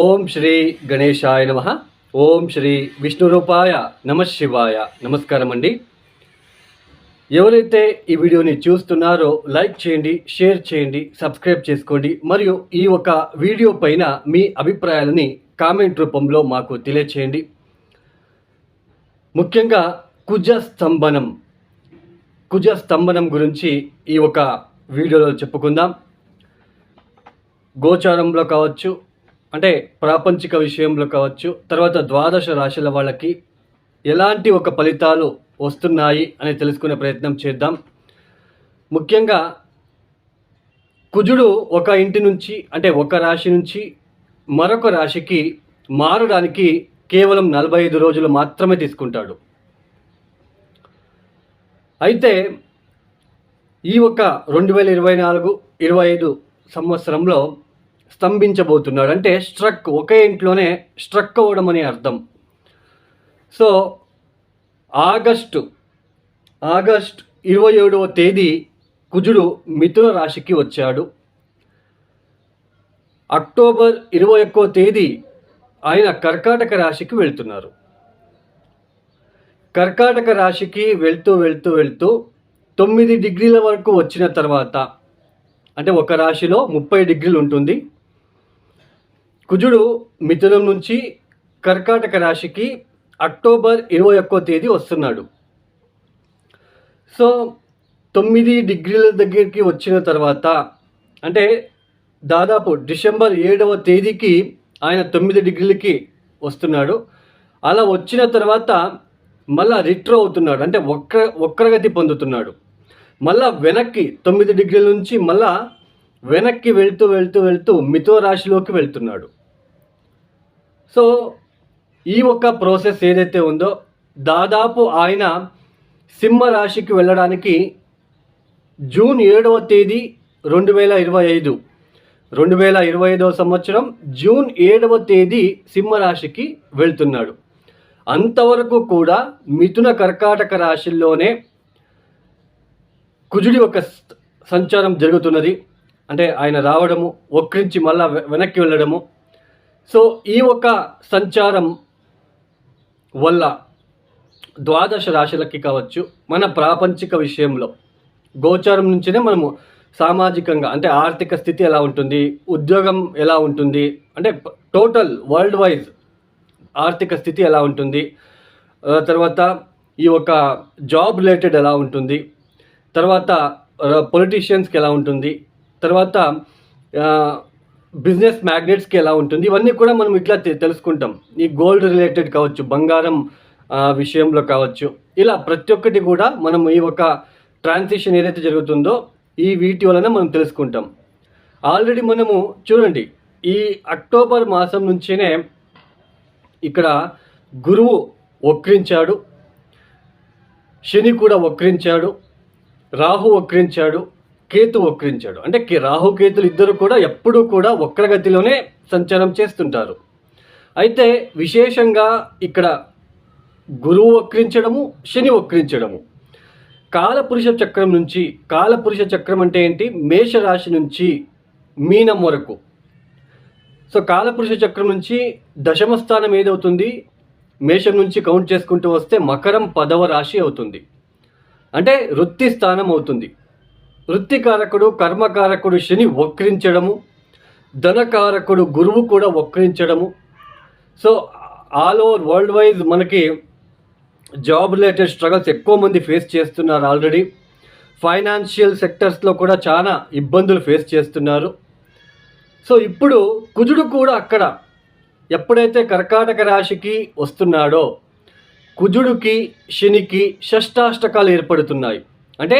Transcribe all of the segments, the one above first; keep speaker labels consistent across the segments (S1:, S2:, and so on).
S1: ఓం శ్రీ గణేశాయ నమ. ఓం శ్రీ విష్ణురూపాయ నమ శివాయ. నమస్కారం అండి ఎవరైతే ఈ వీడియోని చూస్తున్నారో లైక్ చేయండి షేర్ చేయండి సబ్స్క్రైబ్ చేసుకోండి. మరియు ఈ ఒక వీడియో పైన మీ అభిప్రాయాలని కామెంట్ రూపంలో మాకు తెలియచేయండి. ముఖ్యంగా కుజ స్తంభనం కుజ స్తంభనం గురించి ఈ ఒక వీడియోలో చెప్పుకుందాం. గోచారంలో కావచ్చు అంటే ప్రాపంచిక విషయంలో కావచ్చు తర్వాత ద్వాదశ రాశుల వాళ్ళకి ఎలాంటి ఒక ఫలితాలు వస్తున్నాయి అని తెలుసుకునే ప్రయత్నం చేద్దాం. ముఖ్యంగా కుజుడు ఒక ఇంటి నుంచి అంటే ఒక రాశి నుంచి మరొక రాశికి మారడానికి కేవలం నలభై ఐదు రోజులు మాత్రమే తీసుకుంటాడు. అయితే ఈ ఒక రెండు వేల ఇరవై నాలుగు ఇరవై ఐదు సంవత్సరంలో స్తంభించబోతున్నాడు. అంటే స్ట్రక్ ఒకే ఇంట్లోనే స్ట్రక్ అవ్వడం అనే అర్థం. సో ఆగస్టు ఆగస్ట్ ఇరవై ఏడవ తేదీ కుజుడు మిథున రాశికి వచ్చాడు. అక్టోబర్ ఇరవై ఒక్కో తేదీ ఆయన కర్కాటక రాశికి వెళ్తున్నారు. కర్కాటక రాశికి వెళ్తూ వెళ్తూ వెళ్తూ తొమ్మిది డిగ్రీల వరకు వచ్చిన తర్వాత అంటే ఒక రాశిలో ముప్పై డిగ్రీలు ఉంటుంది. కుజుడు మిథునం నుంచి కర్కాటక రాశికి అక్టోబర్ ఇరవై ఒక్కో తేదీ వస్తున్నాడు. సో తొమ్మిది డిగ్రీల దగ్గరికి వచ్చిన తర్వాత అంటే దాదాపు డిసెంబర్ ఏడవ తేదీకి ఆయన తొమ్మిది డిగ్రీలకి వస్తున్నాడు. అలా వచ్చిన తర్వాత మళ్ళా రిట్రో అవుతున్నాడు అంటే వక్ర వక్రగతి పొందుతున్నాడు. మళ్ళా వెనక్కి తొమ్మిది డిగ్రీల నుంచి మళ్ళా వెనక్కి వెళ్తూ వెళ్తూ వెళ్తూ మిథో రాశిలోకి వెళ్తున్నాడు. సో ఈ ఒక్క ప్రాసెస్ ఏదైతే ఉందో దాదాపు ఆయన సింహ రాశికి వెళ్ళడానికి జూన్ ఏడవ తేదీ రెండు వేల ఇరవై ఐదు. రెండు వేల ఇరవై ఐదవ సంవత్సరం జూన్ ఏడవ తేదీ సింహరాశికి వెళ్తున్నాడు. అంతవరకు కూడా మిథున కర్కాటక రాశిల్లోనే కుజుడి ఒక స- సంచారం జరుగుతున్నది. అంటే ఆయన రావడము ఒక్కరించి మళ్ళా వె- వెనక్కి వెళ్ళడము సో ఈ ఒక సంచారం వల్ల ద్వాదశ రాశులకి కావచ్చు మన ప్రాపంచిక విషయంలో గోచారం నుంచినే మనము సామాజికంగా అంటే ఆర్థిక స్థితి ఎలా ఉంటుంది ఉద్యోగం ఎలా ఉంటుంది అంటే టోటల్ వరల్డ్ వైజ్ ఆర్థిక స్థితి ఎలా ఉంటుంది తర్వాత ఈ ఒక జాబ్ రిలేటెడ్ ఎలా ఉంటుంది తర్వాత పొలిటీషియన్స్కి ఎలా ఉంటుంది తర్వాత బిజినెస్ మ్యాగ్నెట్స్కి ఎలా ఉంటుంది? ఇవన్నీ కూడా మనం ఇట్లా తె- తెలుసుకుంటాం. ఈ గోల్డ్ రిలేటెడ్ కావచ్చు బంగారం విషయంలో కావచ్చు. ఇలా ప్రతి ఒక్కటి కూడా మనం ఈ ఒక ట్రాన్సిషన్ ఏదైతే జరుగుతుందో ఈ వీటి వలన మనం తెలుసుకుంటాం. ఆల్రెడీ మనము చూడండి ఈ అక్టోబర్ మాసం నుంచినే ఇక్కడ గురువు వక్రించాడు శని కూడా వక్రించాడు రాహు వక్రించాడు కేతు వక్రించాడు. అంటే కే- రాహు కేతులు ఇద్దరు కూడా ఎప్పుడూ కూడా వక్రగతిలోనే సంచారం చేస్తుంటారు. అయితే విశేషంగా ఇక్కడ గురువు వక్రించడము శని వక్రించడము. కాలపురుష చక్రం నుంచి కాలపురుష చక్రం అంటే ఏంటి? మేషరాశి నుంచి మీనం వరకు. సో కాలపురుష చక్రం నుంచి దశమ స్థానం ఏదవుతుంది? మేషం నుంచి కౌంట్ చేసుకుంటూ వస్తే మకరం పదవ రాశి అవుతుంది. అంటే వృత్తి స్థానం అవుతుంది. వృత్తికారకుడు కర్మకారకుడు శని వక్రించడము ధనకారకుడు గురువు కూడా వక్రించడము. So all over world wise మనకి జాబ్ రిలేటెడ్ స్ట్రగల్స్ ఎక్కువ మంది ఫేస్ చేస్తున్నారు ఆల్రెడీ. ఫైనాన్షియల్ సెక్టర్స్లో కూడా చాలా ఇబ్బందులు ఫేస్ చేస్తున్నారు. సో ఇప్పుడు కుజుడు కూడా అక్కడ ఎప్పుడైతే కర్కాటక రాశికి వస్తున్నాడో కుజుడికి శనికి షష్టాష్టకాలు ఏర్పడుతున్నాయి. అంటే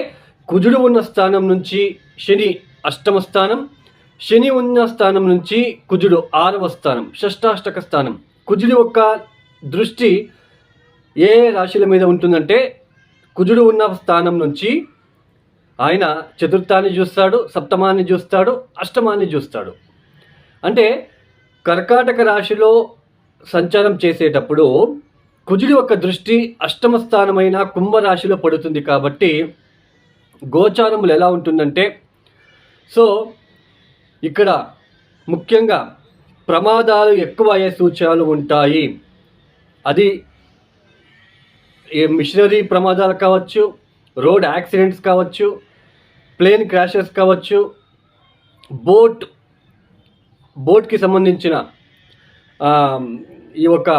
S1: కుజుడు ఉన్న స్థానం నుంచి శని అష్టమ స్థానం శని ఉన్న స్థానం నుంచి కుజుడు ఆరవ స్థానం షష్టాష్టక స్థానం. కుజుడి యొక్క దృష్టి ఏ ఏ రాశుల మీద ఉంటుందంటే కుజుడు ఉన్న స్థానం నుంచి ఆయన చతుర్థాన్ని చూస్తాడు సప్తమాన్ని చూస్తాడు అష్టమాన్ని చూస్తాడు. అంటే కర్కాటక రాశిలో సంచారం చేసేటప్పుడు కుజుడి యొక్క దృష్టి అష్టమ స్థానమైన కుంభరాశిలో పడుతుంది కాబట్టి గోచారములు ఎలా ఉంటుందంటే సో ఇక్కడ ముఖ్యంగా ప్రమాదాలు ఎక్కువ అయ్యే సూచనలు ఉంటాయి. అది మిషనరీ ప్రమాదాలు కావచ్చు రోడ్ యాక్సిడెంట్స్ కావచ్చు ప్లేన్ క్రాషెస్ కావచ్చు బోట్ బోట్కి సంబంధించిన ఈ యొక్క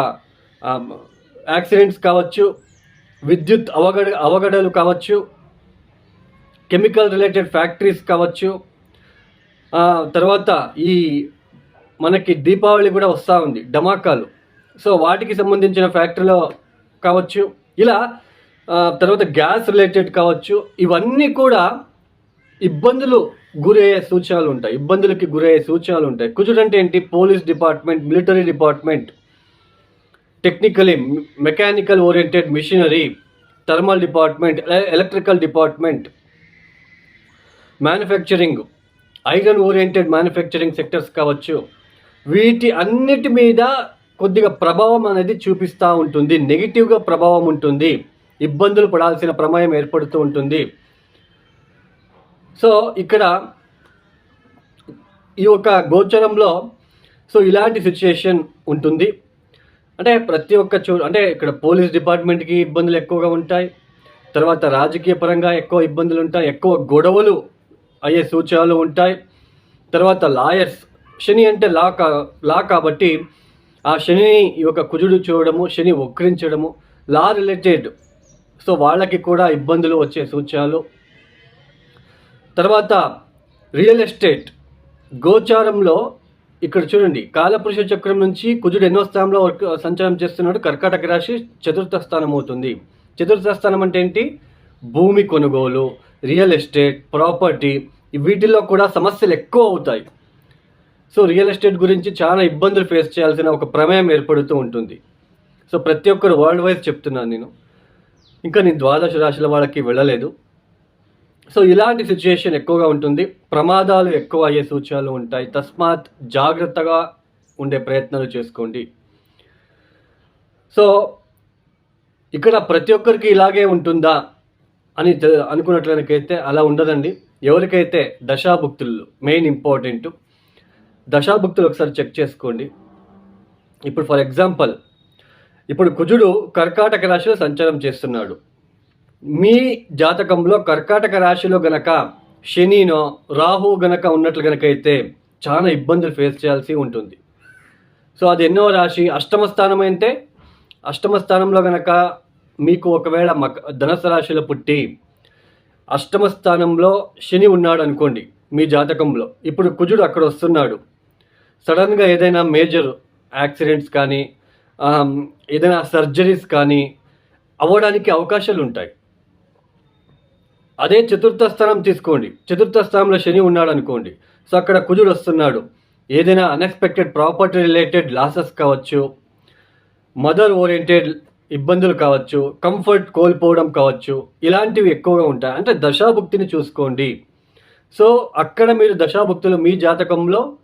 S1: యాక్సిడెంట్స్ కావచ్చు విద్యుత్ అవగడ అవగడలు కావచ్చు కెమికల్ రిలేటెడ్ ఫ్యాక్టరీస్ కావచ్చు. తర్వాత ఈ మనకి దీపావళి కూడా వస్తూ ఉంది డమాకాలు సో వాటికి సంబంధించిన ఫ్యాక్టరీలో కావచ్చు ఇలా తర్వాత గ్యాస్ రిలేటెడ్ కావచ్చు ఇవన్నీ కూడా ఇబ్బందులు గురయ్యే సూచనలు ఉంటాయి ఇబ్బందులకి గురయ్యే సూచనలు ఉంటాయి. కుజుడు అంటే ఏంటి? Police department military department. Technically mechanical oriented machinery thermal department electrical department. Manufacturing iron oriented manufacturing sectors కావచ్చు. వీటి అన్నిటి మీద కొద్దిగా ప్రభావం అనేది చూపిస్తూ ఉంటుంది. నెగిటివ్గా ప్రభావం ఉంటుంది. ఇబ్బందులు పడాల్సిన ప్రమాయం ఏర్పడుతూ ఉంటుంది. సో ఇక్కడ ఈ యొక్క గోచరంలో సో ఇలాంటి సిచ్యుయేషన్ ఉంటుంది. అంటే ప్రతి ఒక్క చో అంటే ఇక్కడ పోలీస్ డిపార్ట్మెంట్కి ఇబ్బందులు ఎక్కువగా ఉంటాయి. తర్వాత రాజకీయ పరంగా ఎక్కువ ఇబ్బందులు ఉంటాయి. ఎక్కువ గొడవలు అయ్యే సూచనలు ఉంటాయి. తర్వాత లాయర్స్. శని అంటే లా కా లా కాబట్టి ఆ శనిని ఈ యొక్క కుజుడు చూడడము శని వక్రించడము లా రిలేటెడ్. సో వాళ్ళకి కూడా ఇబ్బందులు వచ్చే సూచనలు. తర్వాత రియల్ ఎస్టేట్. గోచారంలో ఇక్కడ చూడండి. కాలపురుష చక్రం నుంచి కుజుడు ఎన్నో స్థానంలో సంచారం చేస్తున్నాడు. కర్కాటక రాశి చతుర్థ స్థానం అవుతుంది. చతుర్థ స్థానం అంటే ఏంటి? భూమి కొనుగోలు. రియల్ ఎస్టేట్ ప్రాపర్టీ వీటిల్లో కూడా సమస్యలు ఎక్కువ అవుతాయి. సో రియల్ ఎస్టేట్ గురించి చాలా ఇబ్బందులు ఫేస్ చేయాల్సిన ఒక ప్రమేయం ఏర్పడుతూ ఉంటుంది. సో ప్రతి ఒక్కరు వరల్డ్ వైజ్ చెప్తున్నాను నేను. ఇంకా నేను ద్వాదశ రాశుల వాళ్ళకి వెళ్ళలేదు. సో ఇలాంటి సిచ్యుయేషన్ ఎక్కువగా ఉంటుంది. ప్రమాదాలు ఎక్కువ అయ్యే సూచనలు ఉంటాయి. తస్మాత్ జాగ్రత్తగా ఉండే ప్రయత్నాలు చేసుకోండి. సో ఇక్కడ ప్రతి ఒక్కరికి ఇలాగే ఉంటుందా? అని తె- అలా ఉండదండి. ఎవరికైతే దశాభుక్తులు మెయిన్ ఇంపార్టెంట్ దశాభుక్తులు ఒకసారి చెక్ చేసుకోండి. ఇప్పుడు ఫర్ ఎగ్జాంపుల్ ఇప్పుడు కుజుడు కర్కాటక రాశిలో సంచారం చేస్తున్నాడు. మీ జాతకంలో కర్కాటక రాశిలో గనక శనినో రాహు గనక ఉన్నట్లు గనక అయితే చాలా ఇబ్బందులు ఫేస్ చేయాల్సి ఉంటుంది. సో అది ఎన్నో రాశి అష్టమ స్థానం అయితే అష్టమ స్థానంలో గనక మీకు ఒకవేళ మక ధనస్సు రాశిలో పుట్టి అష్టమ స్థానంలో శని ఉన్నాడు అనుకోండి మీ జాతకంలో. ఇప్పుడు కుజుడు అక్కడ వస్తున్నాడు. సడన్గా ఏదైనా మేజర్ యాక్సిడెంట్స్ కానీ ఏదైనా సర్జరీస్ కానీ అవ్వడానికి అవకాశాలు ఉంటాయి. అదే చతుర్థ స్థానం తీసుకోండి. చతుర్థ స్థానంలో శని ఉన్నాడు అనుకోండి సో అక్కడ కుజుడు వస్తున్నాడు. ఏదైనా అన్ఎక్స్పెక్టెడ్ ప్రాపర్టీ రిలేటెడ్ లాసెస్ కావచ్చు మదర్ ఓరియంటెడ్ ఇబ్బందులు కావచ్చు కంఫర్ట్ కోల్పోవడం కావచ్చు ఇలాంటివి ఎక్కువగా ఉంటాయి. అంటే దశాభుక్తిని చూసుకోండి. సో అక్కడ మీరు దశాభుక్తులు మీ జాతకంలో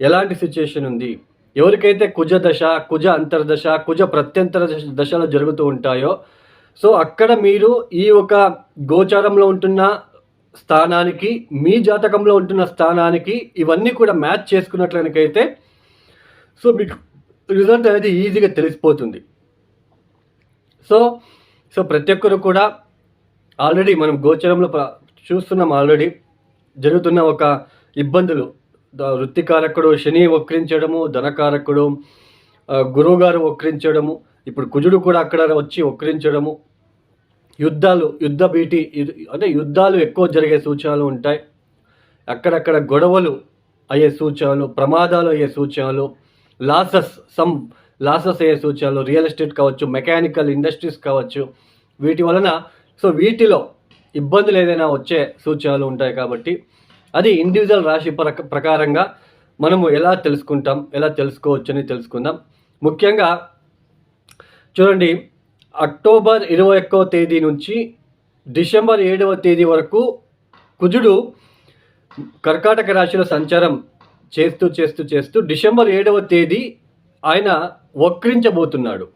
S1: ఎలాంటి సిచ్యుయేషన్ ఉంది? ఎవరికైతే కుజ దశ కుజ అంతర్దశ కుజ ప్రత్యంతర దశ- దశలు జరుగుతూ ఉంటాయో సో అక్కడ మీరు ఈ ఒక గోచారంలో ఉంటున్న స్థానానికి మీ జాతకంలో ఉంటున్న స్థానానికి ఇవన్నీ కూడా మ్యాచ్ చేసుకున్నట్లయితే సో మీకు రిజల్ట్ అనేది ఈజీగా తెలిసిపోతుంది. సో సో ప్రతి ఒక్కరు కూడా ఆల్రెడీ మనం గోచరంలో చూస్తున్నాం ఆల్రెడీ జరుగుతున్న ఒక ఇబ్బందులు. వృత్తికారకుడు శని వక్రించడము ధనకారకుడు గురువుగారు వక్రించడము ఇప్పుడు కుజుడు కూడా అక్కడ వచ్చి వక్రించడము. యుద్ధాలు యుద్ధ భీటి అంటే యుద్ధాలు ఎక్కువ జరిగే సూచనలు ఉంటాయి. అక్కడక్కడ గొడవలు అయ్యే సూచనలు ప్రమాదాలు అయ్యే సూచనలు లాసెస్ సమ్ లాసెస్ అయ్యే సూచనలు రియల్ ఎస్టేట్ కావచ్చు మెకానికల్ ఇండస్ట్రీస్ కావచ్చు వీటి వలన సో వీటిలో ఇబ్బందులు ఏదైనా వచ్చే సూచనలు ఉంటాయి కాబట్టి అది ఇండివిజువల్ రాశి ప్రకారంగా మనము ఎలా తెలుసుకుంటాం ఎలా తెలుసుకోవచ్చు అని తెలుసుకుందాం. ముఖ్యంగా చూడండి అక్టోబర్ ఇరవై ఒక్కవ తేదీ నుంచి డిసెంబర్ ఏడవ తేదీ వరకు కుజుడు కర్కాటక రాశిలో సంచారం చేస్తూ చేస్తూ చేస్తూ డిసెంబర్ ఏడవ తేదీ ఆయన వక్రించబోతున్నాడు.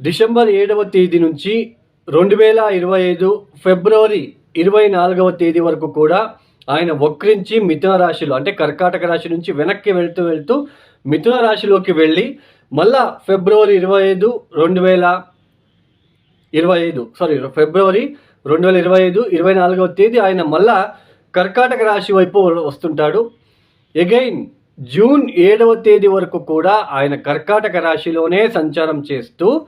S1: డిసెంబర్ ఏడవ తేదీ నుంచి రెండు వేల ఇరవై ఐదు ఫిబ్రవరి ఇరవై నాలుగవ తేదీ వరకు కూడా ఆయన వక్రించి మిథున రాశిలో అంటే కర్కాటక రాశి నుంచి వెనక్కి వెళ్తూ వెళ్తూ మిథున రాశిలోకి వెళ్ళి మళ్ళా ఫిబ్రవరి ఇరవై ఐదు రెండు వేల ఇరవై ఐదు సారీ ఫిబ్రవరి రెండు వేల ఇరవై ఐదు ఇరవై నాలుగవ తేదీ ఆయన మళ్ళా కర్కాటక రాశి వైపు వస్తుంటాడు. ఎగైన్ జూన్ ఏడవ తేదీ వరకు కూడా ఆయన కర్కాటక రాశిలోనే సంచారం చేస్తూ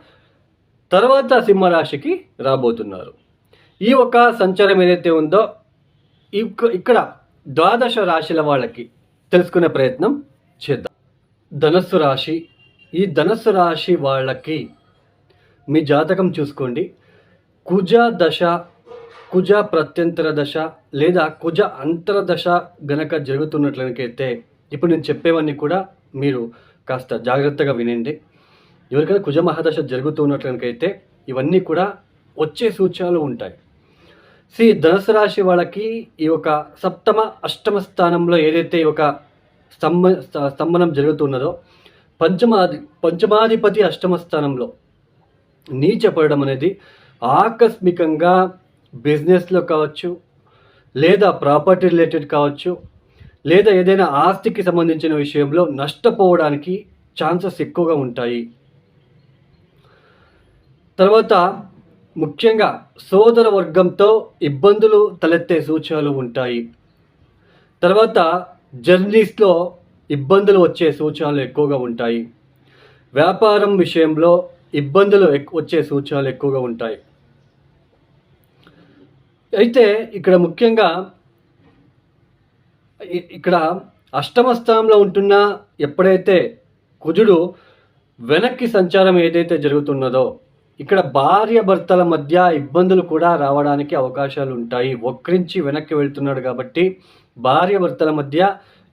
S1: తర్వాత సింహరాశికి రాబోతున్నారు. ఈ ఒక సంచారం ఏదైతే ఉందో ఇక్కడ ద్వాదశ రాశుల వాళ్ళకి తెలుసుకునే ప్రయత్నం చేద్దాం. ధనస్సు రాశి ఈ ధనస్సు రాశి వాళ్ళకి మీ జాతకం చూసుకోండి. కుజ దశ కుజ ప్రత్యంతర దశ లేదా కుజ అంతర దశ గనక జరుగుతున్నట్లయితే ఇప్పుడు నేను చెప్పేవన్నీ కూడా మీరు కాస్త జాగ్రత్తగా వినండి. ఎవరికైనా కుజ మహాదశ జరుగుతున్నట్లయితే ఇవన్నీ కూడా వచ్చే సూచనలు ఉంటాయి. సి ధనుసు రాశి వాళ్ళకి ఈ యొక్క సప్తమ అష్టమ స్థానంలో ఏదైతే ఈ యొక్క స్తంభ స్తంభనం జరుగుతున్నదో పంచమాది పంచమాధిపతి అష్టమ స్థానంలో నీచపడడం అనేది ఆకస్మికంగా బిజినెస్లో కావచ్చు లేదా ప్రాపర్టీ రిలేటెడ్ కావచ్చు లేదా ఏదైనా ఆస్తికి సంబంధించిన విషయంలో నష్టపోవడానికి ఛాన్సెస్ ఎక్కువగా ఉంటాయి. తర్వాత ముఖ్యంగా సోదర వర్గంతో ఇబ్బందులు తలెత్తే సూచనలు ఉంటాయి. తర్వాత జర్నీస్లో ఇబ్బందులు వచ్చే సూచనలు ఎక్కువగా ఉంటాయి. వ్యాపారం విషయంలో ఇబ్బందులు వచ్చే సూచనలు ఎక్కువగా ఉంటాయి. అయితే ఇక్కడ ముఖ్యంగా ఇక్కడ అష్టమ స్థానంలో ఉంటున్న ఎప్పుడైతే కుజుడు వెనక్కి సంచారం ఏదైతే జరుగుతున్నదో ఇక్కడ భార్య భర్తల మధ్య ఇబ్బందులు కూడా రావడానికి అవకాశాలు ఉంటాయి. వక్రించి వెనక్కి వెళ్తున్నాడు కాబట్టి భార్య భర్తల మధ్య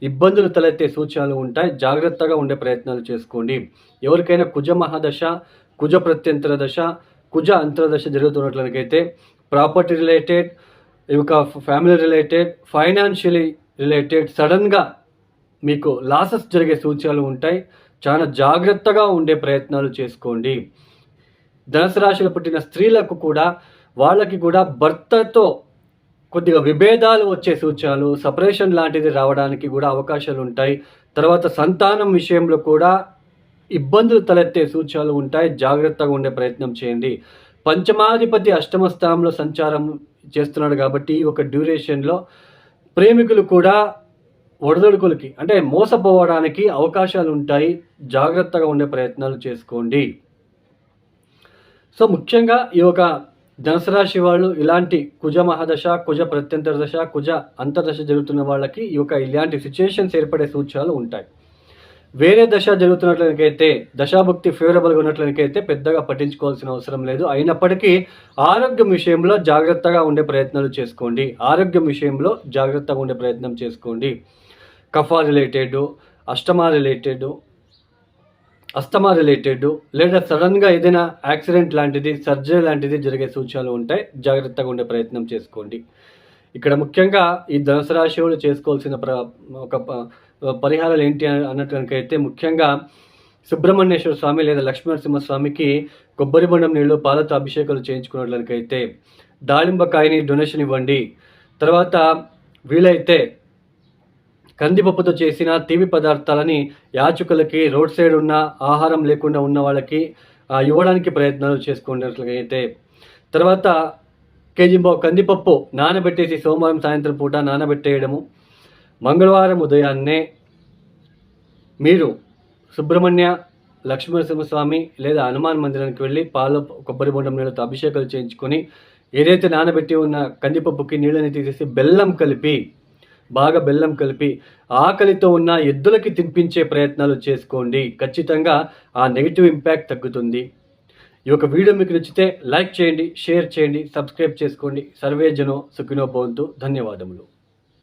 S1: ఇబ్బందులు తలెత్తే సూచనలు ఉంటాయి. జాగ్రత్తగా ఉండే ప్రయత్నాలు చేసుకోండి. ఎవరికైనా కుజ మహాదశ కుజ ప్రత్యంతర దశ కుజ అంతరదశ జరుగుతున్నట్లయితే ప్రాపర్టీ రిలేటెడ్ ఇక ఫ్యామిలీ రిలేటెడ్ ఫైనాన్షియలీ రిలేటెడ్ సడన్గా మీకు లాసెస్ జరిగే సూచనలు ఉంటాయి. చాలా జాగ్రత్తగా ఉండే ప్రయత్నాలు చేసుకోండి. ధనుసు రాశిలో పుట్టిన స్త్రీలకు కూడా వాళ్ళకి కూడా భర్తతో కొద్దిగా విభేదాలు వచ్చే సూచనలు సపరేషన్ లాంటిది రావడానికి కూడా అవకాశాలు ఉంటాయి. తర్వాత సంతానం విషయంలో కూడా ఇబ్బందులు తలెత్తే సూచనలు ఉంటాయి. జాగ్రత్తగా ఉండే ప్రయత్నం చేయండి. పంచమాధిపతి అష్టమ స్థానంలో సంచారం చేస్తున్నాడు కాబట్టి ఈ ఒక డ్యూరేషన్లో ప్రేమికులు కూడా ఒడదొడుకులకి అంటే మోసపోవడానికి అవకాశాలు ఉంటాయి జాగ్రత్తగా ఉండే ప్రయత్నాలు చేసుకోండి. సో ముఖ్యంగా ఈ యొక్క ధనుసు వాళ్ళు ఇలాంటి కుజ మహాదశ కుజ ప్రత్యంతర దశ కుజ అంతర్దశ జరుగుతున్న వాళ్ళకి ఈ యొక్క ఇలాంటి సిచ్యుయేషన్స్ ఏర్పడే సూచనలు ఉంటాయి. వేరే దశ జరుగుతున్నట్లయితే దశాభక్తి ఫేవరబుల్గా ఉన్నట్లయితే పెద్దగా పట్టించుకోవాల్సిన అవసరం లేదు. అయినప్పటికీ ఆరోగ్యం విషయంలో జాగ్రత్తగా ఉండే ప్రయత్నాలు చేసుకోండి. ఆరోగ్యం విషయంలో జాగ్రత్తగా ఉండే ప్రయత్నం చేసుకోండి. కఫా related asthma related asthma related లేదా సడన్గా ఏదైనా యాక్సిడెంట్ లాంటిది సర్జరీ లాంటిది జరిగే సూచనలు ఉంటాయి. జాగ్రత్తగా ఉండే ప్రయత్నం చేసుకోండి. ఇక్కడ ముఖ్యంగా ఈ ధనుసు రాశి వాళ్ళు చేసుకోవాల్సిన ప్ర ఒక పరిహారాలు ఏంటి అని కనుకైతే ముఖ్యంగా సుబ్రహ్మణ్యేశ్వర స్వామి లేదా లక్ష్మీనరసింహ స్వామికి కొబ్బరి బొండం నీళ్ళు పాలతో అభిషేకాలు చేయించుకున్నట్లనికైతే దాళింబకాయని డొనేషన్ ఇవ్వండి. తర్వాత వీలైతే కందిపప్పుతో చేసిన తీపి పదార్థాలని యాచకులకి రోడ్ సైడ్ ఉన్న ఆహారం లేకుండా ఉన్న వాళ్ళకి ఇవ్వడానికి ప్రయత్నాలు చేసుకున్నట్లయితే తర్వాత కేజీ కందిపప్పు నానబెట్టేసి సోమవారం సాయంత్రం పూట నానబెట్టేయడము. మంగళవారం ఉదయాన్నే మీరు సుబ్రహ్మణ్య లక్ష్మీనరసింహస్వామి లేదా హనుమాన్ మందిరానికి వెళ్ళి పాలు కొబ్బరి బొండం నీళ్ళతో అభిషేకాలు చేయించుకొని ఏదైతే నానబెట్టి ఉన్న కందిపప్పుకి నీళ్ళని తీసేసి బెల్లం కలిపి బాగా బెల్లం కలిపి ఆకలితో ఉన్న ఎద్దులకి తినిపించే ప్రయత్నాలు చేసుకోండి. ఖచ్చితంగా ఆ నెగిటివ్ ఇంపాక్ట్ తగ్గుతుంది. ఈ యొక్క వీడియో మీకు నచ్చితే లైక్ చేయండి షేర్ చేయండి సబ్స్క్రైబ్ చేసుకోండి. సర్వే జనో సుఖినో భవంతు. ధన్యవాదములు.